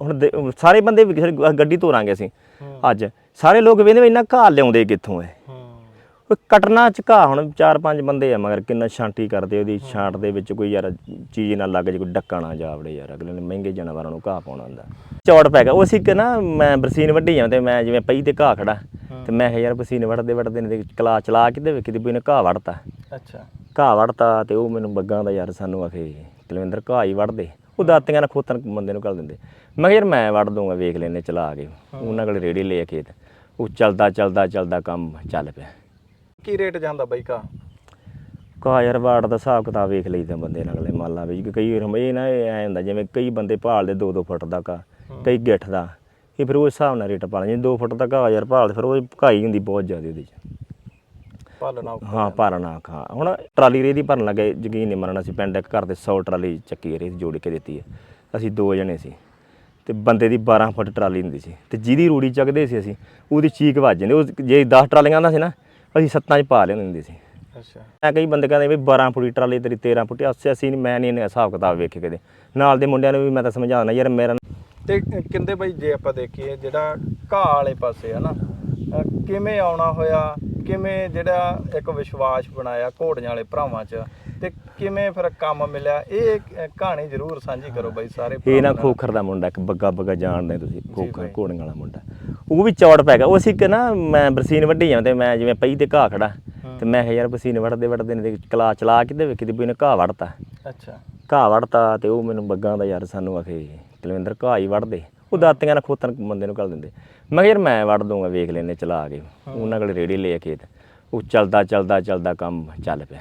ਹੁਣ ਦੇ- ਸਾਰੇ ਬੰਦੇ ਵੀ ਕਿਸੇ ਗ- ਗੱਡੀ ਤੋਰਾਂਗੇ ਅਸੀਂ। ਅੱਜ। ਸਾਰੇ ਲੋਕ ਵੇਂਦੇ ਇੰਨਾ ਘਾਹ ਲਿਆਉਂਦੇ ਕਿੱਥੋਂ ਹੈ। ਉਹ ਕਟਣਾ ਚ ਘਾਹ ਹੁਣ ਚਾਰ ਪੰਜ ਬੰਦੇ ਆ ਮਗਰ ਕਿੰਨਾ ਛਾਂਟੀ ਕਰਦੇ ਉਹਦੀ ਛਾਂਟ ਦੇ ਵਿੱਚ ਕੋਈ ਯਾਰ ਚੀਜ਼ ਨਾ ਲੱਗ ਜੇ ਕੋਈ ਡੱਕਾ ਨਾ ਜਾਵੜੇ ਯਾਰ ਅਗਲੇ ਨੇ ਮਹਿੰਗੇ ਜਾਨਵਰਾਂ ਨੂੰ ਘਾਹ ਪਾਉਣਾ ਹੁੰਦਾ। ਚੌੜ ਪੈ ਗਿਆ। ਉਹ ਅਸੀਂ ਕਿ ਨਾ ਮੈਂ ਬਰਸੀਨ ਵੱਢੀ ਜਾਂ ਤੇ ਮੈਂ ਜਿਵੇਂ ਪਈ ਤੇ ਘਾਹ ਖੜਾ ਤੇ ਮੈਂ ਕਿਹਾ ਯਾਰ ਬਰਸੀਨ ਵੱਢਦੇ ਵੱਢਦੇ ਨੇ ਤੇ ਕਲਾ ਚਲਾ ਕੇ ਤੇ ਵੇਖੀ ਤੇ ਵੀ ਨੇ ਘਾਹ ਵੜਤਾ ਅੱਛਾ। ਘਾਹ ਵੜਤਾ ਤੇ ਉਹ ਮੈਨੂੰ ਬੱਗਾਂ ਦਾ ਯਾਰ ਸਾਨੂੰ ਆਖੇ ਕੁਲਵਿੰਦਰ ਘਾਹ ਹੀ ਵੜਦੇ ਉਹ ਦਾਤੀਆਂ ਨਾਲ ਖੋਤਨ ਬੰਦੇ ਨੂੰ ਕਰ ਦਿੰਦੇ। ਮੈਂ ਕਿਹਾ ਯਾਰ ਮੈਂ ਵੜ ਦੂੰਗਾ ਵੇਖ ਲੈਨੇ ਚਲਾ ਕੇ। ਉਹਨਾਂ ਕੋਲ ਰੇੜੀ ਲੈ ਕੇ ਉਹ ਚੱਲਦਾ ਚੱਲਦਾ ਚੱਲਦਾ ਕੰਮ ਚੱਲ ਪਿਆ। ਕੀ ਰੇਟ ਜਾਂਦਾ ਬਾਈ ਕਾ ਘਾਹ ਯਾਰ ਵਾੜ ਦਾ ਹਿਸਾਬ ਕਿਤਾਬ ਵੇਖ ਲਈਦਾ ਬੰਦੇ ਨਾਲ ਅਗਲੇ ਮੰਨ ਲਾ ਵੀ ਕਿ ਕਈ ਵਾਰ ਇਹ ਨਾ ਇਹ ਐਂ ਹੁੰਦਾ ਜਿਵੇਂ ਕਈ ਬੰਦੇ ਭਾਲਦੇ 2-2 ਫੁੱਟ ਦਾ ਘਾਹ ਕਈ ਗਿੱਠ ਦਾ। ਇਹ ਫਿਰ ਉਸ ਹਿਸਾਬ ਨਾਲ ਰੇਟ ਪਾ ਲੈਂਦੇ 2 ਫੁੱਟ ਦਾ ਘਾਹ ਯਾਰ ਭਾਲਦੇ ਫਿਰ ਉਹ ਘਾਈ ਹੁੰਦੀ ਬਹੁਤ ਜ਼ਿਆਦਾ ਉਹਦੇ 'ਚ। ਪਾਲਣਾ ਹਾਂ ਭਰਨਾ ਖਾ ਹੁਣ ਟਰਾਲੀ ਰੇਹ ਦੀ ਭਰਨ ਲੱਗੇ ਯਕੀਨ ਨਹੀਂ ਮੰਨਣਾ ਸੀ ਪਿੰਡ ਇੱਕ ਘਰ ਦੇ 100 ਟਰਾਲੀ ਚੱਕੀ ਰੇਹ ਜੋੜ ਕੇ ਦਿੱਤੀ ਹੈ ਅਸੀਂ ਦੋ ਜਣੇ ਸੀ ਤੇ ਬੰਦੇ ਦੀ 12 ਫੁੱਟ ਟਰਾਲੀ ਹੁੰਦੀ ਸੀ ਤੇ ਜਿਹਦੀ ਰੂੜੀ ਚੱਕਦੇ ਸੀ ਅਸੀਂ ਉਹਦੀ ਚੀਕ ਵੱਜ ਜਾਂਦੀ ਉਹ ਜੇ 10 ਟਰਾਲੀਆਂ ਦਾ ਸੀ ਨਾ ਅਸੀਂ ਸੱਤਾਂ 'ਚ ਪਾ ਲੈਂਦੇ ਹੁੰਦੇ ਸੀ। ਅੱਛਾ। ਮੈਂ ਕਈ ਬੰਦੇ ਕਹਿੰਦੇ ਵੀ 12 ਫੁੱਟੀ ਟਰਾਲੀ ਤੇਰੀ 13 ਫੁੱਟੀ ਅਸੀਂ ਅਸੀਂ ਮੈਂ ਨਹੀਂ ਇਹਨੇ ਹਿਸਾਬ ਕਿਤਾਬ ਵੇਖੇ ਕਦੇ ਨਾਲ ਦੇ ਮੁੰਡਿਆਂ ਨੂੰ ਵੀ ਮੈਂ ਤਾਂ ਸਮਝਾਉਣਾ ਯਾਰ ਮੇਰਾ ਤੇ ਕਹਿੰਦੇ ਬਾਈ ਜੇ ਆਪਾਂ ਦੇਖੀਏ ਜਿਹੜਾ ਘਾਹ ਵਾਲੇ ਪਾਸੇ ਹੈ ਨਾ ਅਹ ਕਿਵੇਂ ਆਉਣਾ ਹੋਇਆ? ਕਿਵੇਂ ਜਿਹੜਾ ਇੱਕ ਵਿਸ਼ਵਾਸ ਬਣਾਇਆ ਘੋੜੀਆਂ ਵਾਲੇ ਭਰਾਵਾਂ 'ਚ? ਤੇ ਕਿਵੇਂ ਫਿਰ ਕੰਮ ਮਿਲਿਆ? ਇਹ ਕਹਾਣੀ ਜ਼ਰੂਰ ਸਾਂਝੀ ਕਰੋ ਬਾਈ ਸਾਰੇ ਇਹ ਨਾ। ਖੋਖਰ ਦਾ ਮੁੰਡਾ ਇੱਕ ਬੱਗਾ ਬੱਗਾ ਜਾਣਦੇ ਤੁਸੀਂ ਖੋਖਰ ਬਾਈ। ਘੋੜੀਆਂ ਵਾਲਾ ਮੁੰਡਾ। ਉਹ ਵੀ ਚੌੜ ਪੈ ਗਿਆ। ਉਹ ਅਸੀਂ ਕਿ ਨਾ ਮੈਂ ਬਰਸੀਨ ਵੱਢੀ ਜਾਂ ਤੇ ਮੈਂ ਜਿਵੇਂ ਪਈ ਤੇ ਘਾਹ ਖੜਾ। ਤੇ ਮੈਂ ਕਿਹਾ ਯਾਰ ਬਰਸੀਨ ਵੱਢਦੇ ਵੱਢਦੇ ਨੇ ਕਲਾ ਚਲਾ ਕੇ ਤੇ ਵੇਖੀ ਤੇ ਵੀ ਨੇ ਘਾਹ ਵੜਤਾ ਅੱਛਾ। ਘਾਹ ਵੜਤਾ ਤੇ ਉਹ ਮੈਨੂੰ ਬੱਗਾਂ ਦਾ ਯਾਰ ਸਾਨੂੰ ਆਖੇ ਕੁਲਵਿੰਦਰ ਘਾਹ ਹੀ ਵੜਦੇ ਉਹ ਦਾਤੀਆਂ ਨਾਲ ਖੋਤਨ ਬੰਦੇ ਨੂੰ ਕਰ ਦਿੰਦੇ। ਮੈਂ ਕਿਹਾ ਯਾਰ ਮੈਂ ਵੜ ਦੂੰਗਾ ਵੇਖ ਲੈਨੇ ਚਲਾ ਕੇ। ਉਹਨਾਂ ਕੋਲ ਰੇੜੀ ਲੈ ਕੇ ਉਹ ਚੱਲਦਾ ਚੱਲਦਾ ਚੱਲਦਾ ਕੰਮ ਚੱਲ ਪਿਆ।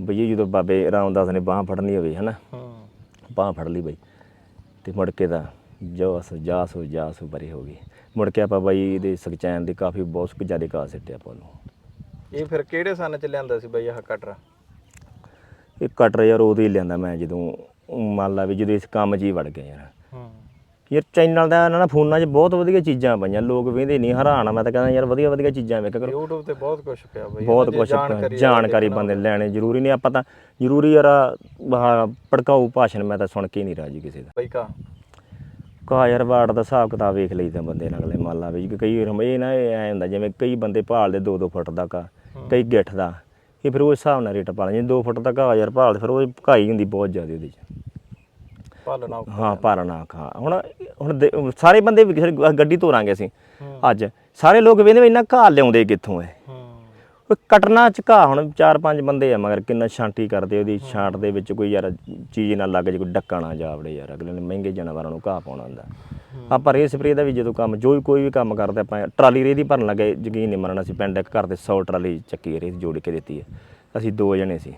ਬਈ ਜਦੋਂ ਬਾਬੇ ਰਾਮਦਾਸ ਨੇ ਬਾਹ ਫੜਨੀ ਹੋਵੇ ਹਨਾ? ਹੂੰ। ਬਾਹ ਫੜ ਲਈ ਬਈ। ਤੇ ਮੁੜ ਕੇ ਦਾ ਜੋ ਅਸ ਜਾਸੋ ਜਾਸੋ ਬਰੇ ਹੋ ਗਈ ਮੁੜ ਕੇ ਆਪਾਂ ਬਾਈ ਇਹਦੇ ਸਖਚੈਨ ਦੇ ਕਾਫੀ ਬਹੁਤ ਕੁ ਜ਼ਿਆਦਾ ਕਾ ਸਿੱਟਿਆ ਆਪਾਂ ਨੂੰ। ਇਹ ਫਿਰ ਕਿਹੜੇ ਸਨ 'ਚ ਲਿਆਂਦਾ ਸੀ ਬਾਈ ਆਹ ਕਟਰਾ? ਇਹ ਕਟਰ ਯਾਰ ਉਦੋਂ ਹੀ ਲਿਆਂਦਾ ਮੈਂ ਜਦੋਂ ਮੰਨ ਲਾ ਵੀ ਜਦੋਂ ਇਸ ਕੰਮ 'ਚ ਹੀ ਵੜ ਗਿਆ ਯਾਰ। ਹੂੰ। ਯਾਰ ਚੈਨਲ ਦਾ ਇਹਨਾਂ ਨਾ ਫੋਨਾਂ 'ਚ ਬਹੁਤ ਵਧੀਆ ਚੀਜ਼ਾਂ ਪਈਆਂ ਲੋਕ ਵੇਂਦੇ ਨਹੀਂ ਹੈਰਾਨ ਆ ਮੈਂ ਤਾਂ ਕਹਿੰਦਾ ਯਾਰ ਵਧੀਆ ਵਧੀਆ ਚੀਜ਼ਾਂ ਵੇਖ ਕਰੋ। YouTube ਤੇ ਬਹੁਤ ਕੁਝ ਪਿਆ ਬਾਈ ਬਹੁਤ ਕੁਝ ਜਾਣਕਾਰੀ ਬੰਦੇ ਲੈਣੇ ਜ਼ਰੂਰੀ ਨਹੀਂ ਆਪਾਂ ਤਾਂ ਜ਼ਰੂਰੀ ਯਾਰ ਭੜਕਾਊ ਭਾਸ਼ਣ ਮੈਂ ਤਾਂ ਸੁਣ ਕੇ ਨਹੀਂ ਰਾਜੀ ਕਿਸੇ ਦਾ। ਬਾਈ ਕਾ। ਕਾ ਯਾਰ ਵਾੜ ਦਾ ਹਿਸਾਬ ਕਿਤਾਬ ਵੇਖ ਲਈਦਾ ਬੰਦੇ ਨਾਲ ਅਗਲੇ ਮੰਨ ਲਾ ਵੀ ਕਿ ਕਈ ਇਹ ਨਾ ਇਹ ਐਂ ਹੁੰਦਾ ਜਿਵੇਂ ਕਈ ਬੰਦੇ ਭਾਲਦੇ 2-2 ਫੁੱਟ ਦਾ ਘਾਹ ਕਈ ਗਿੱਠ ਦਾ ਇਹ ਫਿਰ ਉਸ ਹਿਸਾਬ ਨਾਲ ਰੇਟ ਪਾ ਲੈਂਦੇ 2 ਫੁੱਟ ਦਾ ਘਾਹ ਯਾਰ ਭਾਲਦੇ ਫਿਰ ਉਹ ਘਾਈ ਹੁੰਦੀ ਬਹੁਤ ਜ਼ਿਆਦਾ ਉਹਦੇ 'ਚ। ਪਾਲਣਾ ਹਾਂ ਭਰਨਾ ਖਾ ਹੁਣ ਹੁਣ ਦੇ- ਸਾਰੇ ਬੰਦੇ ਵੀ ਕਿਸੇ ਗ- ਗੱਡੀ ਤੋਰਾਂਗੇ ਅਸੀਂ। ਅੱਜ। ਸਾਰੇ ਲੋਕ ਵੇਂਦੇ ਵੀ ਇੰਨਾ ਘਾਹ ਲਿਆਉਂਦੇ ਕਿੱਥੋਂ ਹੈ ਹੂੰ। ਉਹ ਕਟਣਾ ਚ ਘਾਹ ਹੁਣ ਚਾਰ ਪੰਜ ਬੰਦੇ ਆ ਮਗਰ ਕਿੰਨਾ ਛਾਂਟੀ ਕਰਦੇ ਉਹਦੀ ਛਾਂਟ ਦੇ ਵਿੱਚ ਕੋਈ ਯਾਰ ਚੀਜ਼ ਨਾ ਲੱਗ ਜੇ ਕੋਈ ਡੱਕਾ ਨਾ ਜਾਵੜੇ ਯਾਰ। ਅਗਲੇ ਨੇ ਮਹਿੰਗੇ ਜਾਨਵਰਾਂ ਨੂੰ ਘਾਹ ਪਾਉਣਾ ਹੁੰਦਾ। ਆਪਾਂ ਰੇ ਸਪਰੇ ਦਾ ਵੀ ਜਦੋਂ ਕੰਮ ਜੋ ਵੀ ਕੋਈ ਵੀ ਕੰਮ ਕਰਦੇ ਆਪਾਂ ਟਰਾਲੀ ਰੇ ਦੀ ਭਰਨ ਲੱਗੇ ਯਕੀਨ ਨਹੀਂ ਮੰਨਣਾ ਸੀ ਪਿੰਡ ਇੱਕ ਘਰ ਦੇ 100 ਟਰਾਲੀ ਚੱਕੀ ਰੇ ਜੋੜ ਕੇ ਦਿੱਤੀ ਹੈ। ਅਸੀਂ ਦੋ ਜਣੇ ਸੀ।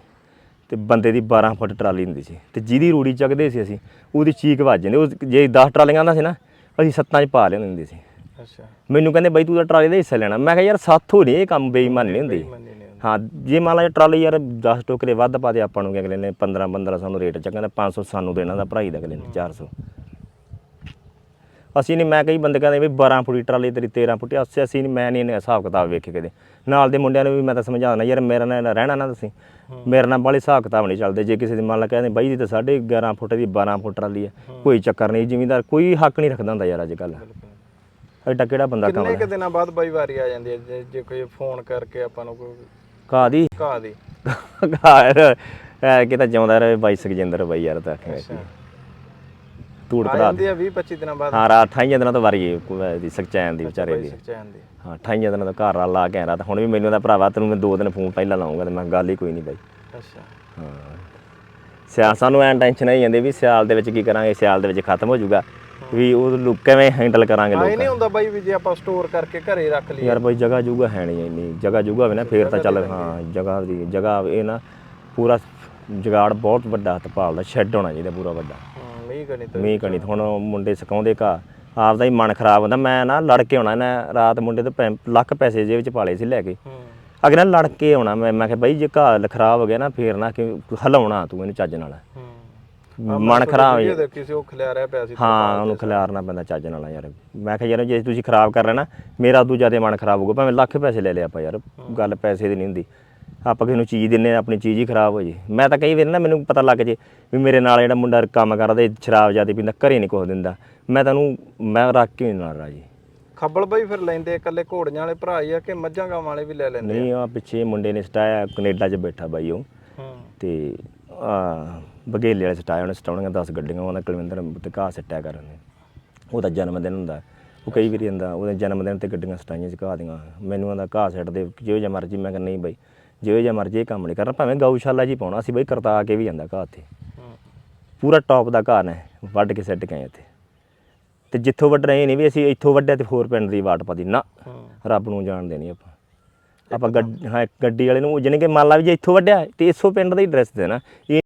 ਤੇ ਬੰਦੇ ਦੀ 12 ਫੁੱਟ ਟਰਾਲੀ ਹੁੰਦੀ ਸੀ ਤੇ ਜਿਹਦੀ ਰੂੜੀ ਚੱਕਦੇ ਸੀ ਅਸੀਂ ਉਹਦੀ ਚੀਕ ਵੱਜ ਜਾਂਦੀ ਉਹ ਜੇ 10 ਟਰਾਲੀਆਂ ਦਾ ਸੀ ਨਾ ਅਸੀਂ ਸੱਤਾਂ 'ਚ ਪਾ ਲੈਂਦੇ ਹੁੰਦੇ ਸੀ। ਅੱਛਾ। ਮੈਨੂੰ ਕਹਿੰਦੇ ਬਾਈ ਤੂੰ ਤਾਂ ਟਰਾਲੀ ਦਾ ਹਿੱਸਾ ਲੈਣਾ। ਮੈਂ ਕਿਹਾ ਯਾਰ ਸਾਥੋਂ ਨਹੀਂ ਇਹ ਕੰਮ ਬੇਈਮਾਨੀ ਨਹੀਂ ਹੁੰਦੀ। ਹਾਂ ਜੇ ਮੰਨ ਲਾ ਟਰਾਲੀ ਯਾਰ 10 ਟੋਕਰੇ ਵੱਧ ਪਾ ਦੇ ਆਪਾਂ ਨੂੰ ਕਿ ਅਗਲੇ ਨੇ 15 15 ਸਾਨੂੰ ਰੇਟ ਚੱਕਣਾ 500 ਸਾਨੂੰ ਦੇਣਾ ਦਾ ਭਰਾਈ ਦਾ ਅਗਲੇ ਨੇ 400 ਅਸੀਂ ਨਹੀਂ ਮੈਂ ਕਈ ਬੰਦੇ ਕਹਿੰਦੇ ਵੀ 12 ਫੁੱਟੀ ਟਰਾਲੀ ਤੇਰੀ 13 ਫੁੱਟੀ ਅਸੀਂ ਅਸੀਂ ਨਹੀਂ ਮੈਂ ਨਹੀਂ ਇਹਨੇ ਹਿਸਾਬ ਕਿਤਾਬ ਵੇਖੇ ਕਦੇ। ਨਾਲ ਦੇ ਮੁੰਡਿਆਂ ਨੂੰ ਵੀ ਮੈਂ ਤਾਂ ਸਮਝਾਉਣਾ ਯਾਰ ਮੇਰਾ ਨਾਲ ਰਹਿਣਾ ਨਾ ਤੁਸੀਂ। ਮੇਰੇ ਨਾਲ ਬਾਲੇ ਹਿਸਾਬ ਕਿਤਾਬ ਨਹੀਂ ਚੱਲਦੇ। ਜੇ ਕਿਸੇ ਦੀ ਮੰਨ ਲਾ ਕਹਿੰਦੇ ਬਾਈ ਦੀ ਤਾਂ ਸਾਢੇ 11 ਫੁੱਟ ਦੀ 12 ਫੁੱਟ ਟਰਾਲੀ ਹੈ। ਕੋਈ ਚੱਕਰ ਨਹੀਂ ਜ਼ਿਮੀਂਦਾਰ ਕੋਈ ਹੱਕ ਨਹੀਂ ਰੱਖਦਾ ਹੁੰਦਾ ਯਾਰ ਅੱਜ ਕੱਲ੍ਹ। ਐਡਾ ਕਿਹੜਾ ਬੰਦਾ ਕਿੰਨੇ ਕਮਾਉਂਦਾ? ਕੁ ਦਿਨਾਂ ਬਾਅਦ ਬਾਈ ਵਾਰੀ ਆ ਜਾਂਦੀ ਹੈ? ਜੇ- ਜੇ ਕੋਈ ਫੋਨ ਕਰਕੇ ਆਪਾਂ ਨੂੰ ਕੋਈ ਕਾਦੀ ਘਾਹ ਦੀ। ਘਰ ਐ ਕਿਤਾ ਜਿਉਂਦਾ ਰਹੇ ਬਾਈ ਸੁਖਜਿੰਦਰ ਬਾਈ ਯਾਰ ਤਾਂ ਅੱਛਾ। ਧੂੜ ਆ ਕਢਾ ਜਾਂਦੀ ਹੈ 20 25 ਦਿਨਾਂ ਬਾਅਦ। ਹਾਂ ਰਾਤ 28 ਦਿਨਾਂ ਤੋਂ ਵਾਰੀ ਦੀ ਸਖਚੈਨ ਦੀ ਵਿਚਾਰੇ ਦੀ। ਸੁਖਚੈਨ ਦੀ। ਹਾਂ 28 ਦਿਨਾਂ ਤੋਂ ਘਰ ਆ ਲਾ ਕੇ ਆਇਆ ਰਾਤ। ਹੁਣ ਵੀ ਮੈਨੂੰ ਦਾ ਭਰਾਵਾ ਤੈਨੂੰ ਮੈਂ ਦੋ ਦਿਨ ਫੋਨ ਪਹਿਲਾਂ ਲਾਉਂਗਾ ਤੇ ਮੈਂ ਗੱਲ ਹੀ ਕੋਈ ਨਹੀਂ ਬਾਈ। ਅੱਛਾ। ਹਾਂ। ਸਿਆਲ ਸਾਨੂੰ ਐਂ ਟੈਨਸ਼ਨ ਆਈ ਜਾਂਦੀ ਵੀ ਸਿਆਲ ਦੇ ਵਿੱਚ ਕੀ ਕਰਾਂਗੇ ਸਿਆਲ ਦੇ ਵਿੱਚ ਖਤਮ ਹੋ ਜਾਊਗਾ। ਵੀ ਉਹ ਲੋਕ ਕਿਵੇਂ ਹੈਂਡਲ ਕਰਾਂਗੇ ਲੋਕ ਨਹੀਂ ਹੁੰਦਾ ਬਾਈ ਵੀ ਜੇ ਆਪਾਂ ਸਟੋਰ ਕਰਕੇ ਘਰੇ ਰੱਖ ਲਈਏ। ਯਾਰ ਬਾਈ ਜਗ੍ਹਾ ਜੂਗਾ ਹੈ ਨਹੀਂ ਇੰਨੀ। ਜਗ੍ਹਾ ਜੂਗਾ ਹੋਵੇ ਨਾ ਫੇਰ ਤਾਂ ਚੱਲ ਹਾਂ ਜਗ੍ਹਾ ਦੀ ਜਗ੍ਹਾ ਇਹ ਨਾ ਪੂਰਾ ਜਗਾੜ ਬਹੁਤ ਵੱਡਾ ਹੱਥ ਭਾਲਦਾ ਸ਼ੈੱਡ ਹੋਣਾ ਚਾਹੀਦਾ ਪੂਰਾ ਵੱਡਾ। ਮੀਂਹ ਗਣਿਤ ਮੀਂਹ ਕਣੀ ਹੁਣ ਮੁੰਡੇ ਸਿਕਾਉਂਦੇ ਘਾ ਆਪਦਾ ਹੀ ਮਨ ਖਰਾਬ ਹੁੰਦਾ ਮੈਂ ਨਾ ਲੜ ਕੇ ਆਉਣਾ ਨਾ ਰਾਤ ਮੁੰਡੇ ਤੋਂ ਪੈ- ਲੱਖ ਪੈਸੇ ਜੇਬ ਵਿੱਚ ਪਾਲੇ ਸੀ ਲੈ ਕੇ। ਅਗਰ ਨਾ ਲੜ ਕੇ ਆਉਣਾ ਮੈਂ ਮੈਂ ਕਿਹਾ ਬਾਈ ਜੇ ਘਾਹ ਖਰਾਬ ਹੋ ਗਿਆ ਨਾ ਫੇਰ ਨਾ ਕਿ ਹਲਾਉਣਾ ਤੂੰ ਇਹਨੂੰ ਚੱਜ ਨਾਲ। ਮਨ ਖਰਾਬ ਹੋ ਜਾ- ਦੇਖੀ ਸੀ ਉਹ ਖਲਿਆ ਰਿਹਾ ਪਿਆ ਸੀ ਹਾਂ ਉਹਨੂੰ ਖਿਲਾਰਨਾ ਪੈਂਦਾ ਚੱਜ ਨਾਲ ਯਾਰ। ਮੈਂ ਕਿਹਾ ਯਾਰ ਜੇ ਤੁਸੀਂ ਖਰਾਬ ਕਰ ਲੈਣਾ ਮੇਰਾ ਉਦੋਂ ਜ਼ਿਆਦਾ ਮਨ ਖਰਾਬ ਹੋਊਗਾ ਭਾਵੇਂ ਲੱਖ ਪੈਸੇ ਲੈ ਲਿਆ ਆਪਾਂ ਯਾਰ ਗੱਲ ਪੈਸੇ ਦੀ ਨਹੀਂ ਹੁੰਦੀ। ਆਪਾਂ ਕਿਸੇ ਨੂੰ ਚੀਜ਼ ਦਿੰਨੇ ਆ, ਆਪਣੀ ਚੀਜ਼ ਹੀ ਖਰਾਬ ਹੋ ਜੇ। ਮੈਂ ਤਾਂ ਕਈ ਵਾਰ ਨਾ ਮੈਨੂੰ ਪਤਾ ਲੱਗ ਜੇ ਵੀ ਮੇਰੇ ਨਾਲ ਜਿਹੜਾ ਮੁੰਡਾ ਕੰਮ ਕਰਦਾ ਇਹ ਸ਼ਰਾਬ ਜ਼ਿਆਦਾ ਪੀਂਦਾ ਘਰੇ ਨਹੀਂ ਕੁਛ ਦਿੰਦਾ। ਮੈਂ ਤੈਨੂੰ ਮੈਂ ਰੱਖ ਕੇ ਨਾਲ ਰਾਜੀ। ਖੱਬਲ ਬਾਈ ਫਿਰ ਲੈਂਦੇ ਇਕੱਲੇ ਘੋੜੀਆਂ ਵਾਲੇ ਭਰਾ ਹੀ ਆ ਕਿ ਮੱਝਾਂ ਗਾਵਾਂ ਵਾਲੇ ਵੀ ਲੈ ਲੈਂਦੇ ਨਹੀਂ ਆ ਪਿੱਛੇ ਮੁੰਡੇ ਨੇ ਸਟਾਇਆ ਕੈਨੇਡਾ 'ਚ ਬੈਠਾ ਬਾਈ ਉਹ। ਤੇ ਆ ਬਗੇਲੇ ਵਾਲੇ ਸਟਾਇਆ ਉਹਨੇ ਸਟਾਉਣੀਆਂ 10 ਗੱਡੀਆਂ ਉਹਨਾਂ ਕੁਲਵਿੰਦਰ ਤੇ ਘਾਹ ਸੱਟਿਆ ਕਰਨ ਉਹਦਾ ਜਨਮ ਦਿਨ ਹੁੰਦਾ। ਉਹ ਕਈ ਵਾਰੀ ਹੁੰਦਾ ਉਹਦੇ ਜਨਮ ਦਿਨ ਤੇ ਗੱਡੀਆਂ ਸਟਾਈਆਂ ਚ ਘਾਹ ਦੀਆਂ। ਮੈਨੂੰ ਆਂਦਾ ਘਾਹ ਸੱਟ ਦੇ ਜਿਹੋ ਜਿਹਾ ਮਰਜ਼ੀ ਮੈਂ ਕਿਹਾ ਨਹੀਂ ਬਾਈ। ਜਿਹੋ ਜਿਹਾ ਮਰਜ਼ੀ ਇਹ ਕੰਮ ਨਹੀਂ ਕਰਨਾ ਭਾਵੇਂ ਗਊਸ਼ਾਲਾ ਹੀ ਪਾਉਣਾ ਸੀ ਬਾਈ ਕਰਤਾ ਕੇ ਵੀ ਜਾਂਦਾ ਘਾਹ ਤੇ ਪੂਰਾ ਟੌਪ ਦਾ ਘਾਹ ਨੇ ਵੱਢ ਕੇ ਸੱਟ ਗਏ ਇੱਥੇ ਤੇ ਜਿੱਥੋਂ ਵੱਢਣਾ ਇਹ ਨਹੀਂ ਵੀ ਅਸੀਂ ਇੱਥੋਂ ਵੱਢਿਆ ਤੇ ਹੋਰ ਪਿੰਡ ਦੀ ਵਾਟ ਪਾਦੀ ਨਾ ਰੱਬ ਨੂੰ ਜਾਣਦੇ ਨਹੀਂ ਆਪਾਂ। ਆਪਾਂ ਗੱਡ- ਹਾਂ ਗੱਡੀ ਵਾਲੇ ਨੂੰ ਜਾਣੀ ਕਿ ਮੰਨ ਲਾ ਵੀ ਜੇ ਇੱਥੋਂ ਵੱਢਿਆ ਤੇ ਇਸੋ ਪਿੰਡ ਦਾ ਹੀ ਐਡਰੈਸ ਦੇਣਾ। ਇਹ